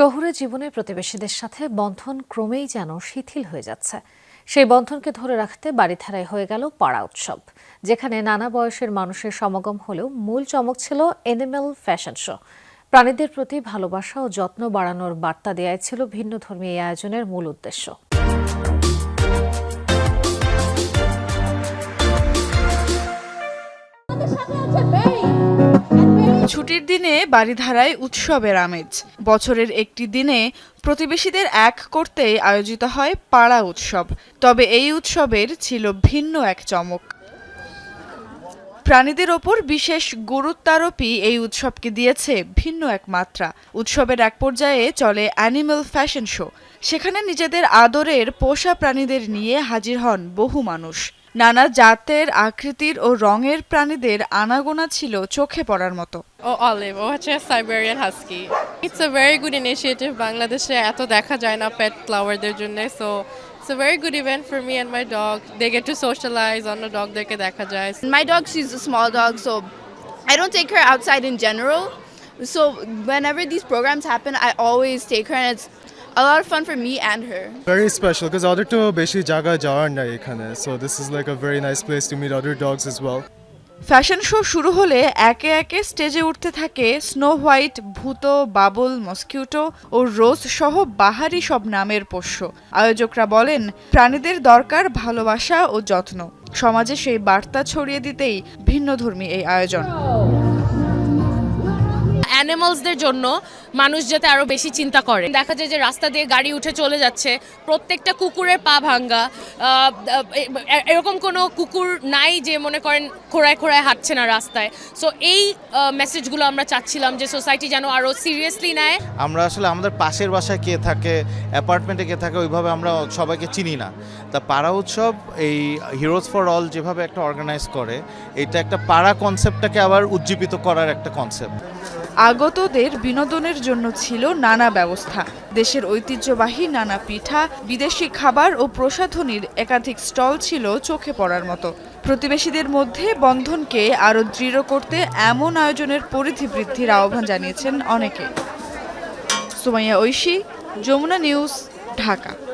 শহুরে জীবনে প্রতিবেশীদের সাথে বন্ধন ক্রমেই যেন শিথিল হয়ে যাচ্ছে। সেই বন্ধনকে ধরে রাখতে বাড়িধারায় হয়ে গেল পাড়া উৎসব, যেখানে নানা বয়সের মানুষের সমাগম হলেও মূল চমক ছিল এনিম্যাল ফ্যাশন শো প্রাণীদের প্রতি ভালোবাসা ও যত্ন বাড়ানোর বার্তা দেয়াই ছিল ভিন্ন ধর্মী এই আয়োজনের মূল উদ্দেশ্য। ছুটির দিনে বাড়িধারায় উৎসবের আমেজ। বছরের একটি দিনে প্রতিবেশীদের এক করতেই আয়োজিত হয় পাড়া উৎসব। তবে এই উৎসবের ছিল ভিন্ন এক চমক। প্রাণীদের ওপর বিশেষ গুরুত্বারোপই এই উৎসবকে দিয়েছে ভিন্ন এক মাত্রা। উৎসবের এক পর্যায়ে চলে অ্যানিম্যাল ফ্যাশন শো। সেখানে নিজেদের আদরের পোষা প্রাণীদের নিয়ে হাজির হন বহু মানুষ। নানা জাতের আকৃতির ও রঙের প্রাণীদের আনাগোনা ছিল চোখে পড়ার মতো। ও অলিভ, ও হচ্ছে Siberian husky it's a very good initiative বাংলাদেশে এত দেখা যায় না পেট ফ্লাওয়ারদের জন্য so It's a very good event for me and my dog they get to socialize অন্য ডগদেরকে দেখা যায় My dog, she's a small dog, so I don't take her outside in general. So whenever these programs happen, I always take her, and it's a lot of fun for me and her. very special because other তো বেশি জায়গা যাওয়ার নাই এখানে so this is like a very nice place to meet other dogs as well Fashion show শুরু হলে একে একে স্টেজে উঠতে থাকে স্নো হোয়াইট, ভূত, বাবল, মস্কিউটো ও রোজ সহ বাহারি সব নামের পোষ্য। আয়োজকরা বলেন, প্রাণীদের দরকার ভালোবাসা ও যত্ন। সমাজে সেই বার্তা ছড়িয়ে দিতেই ভিন্নধর্মী এই আয়োজন। অ্যানিমালসদের জন্য মানুষ যাতে আরও বেশি চিন্তা করে। দেখা যায় যে রাস্তা দিয়ে গাড়ি উঠে চলে যাচ্ছে প্রত্যেকটা কুকুরের পা ভাঙ্গা এরকম কোনো কুকুর নাই যে মনে করেন খোড়ায় খোড়ায় হাঁটছে না রাস্তায়। সো এই মেসেজগুলো আমরা চাচ্ছিলাম যে সোসাইটি যেন আরও সিরিয়াসলি নেয়। আমরা আসলে আমাদের পাশের বাসায় কে থাকে অ্যাপার্টমেন্টে কে থাকে ওইভাবে আমরা সবাইকে চিনি না। তা পাড়া উৎসব এই হিরোজ ফর অল যেভাবে একটা অর্গানাইজ করে এটা একটা পাড়া কনসেপ্টটাকে আবার উজ্জীবিত করার একটা কনসেপ্ট আগতদের বিনোদনের জন্য ছিল নানা ব্যবস্থা। দেশের ঐতিহ্যবাহী নানা পিঠা, বিদেশি খাবার ও প্রসাধনীর একাধিক স্টল ছিল চোখে পড়ার মতো। প্রতিবেশীদের মধ্যে বন্ধনকে আরও দৃঢ় করতে এমন আয়োজনের পরিধি বৃদ্ধির আহ্বান জানিয়েছেন অনেকে। সুমাইয়া ঐশী, যমুনা নিউজ, ঢাকা।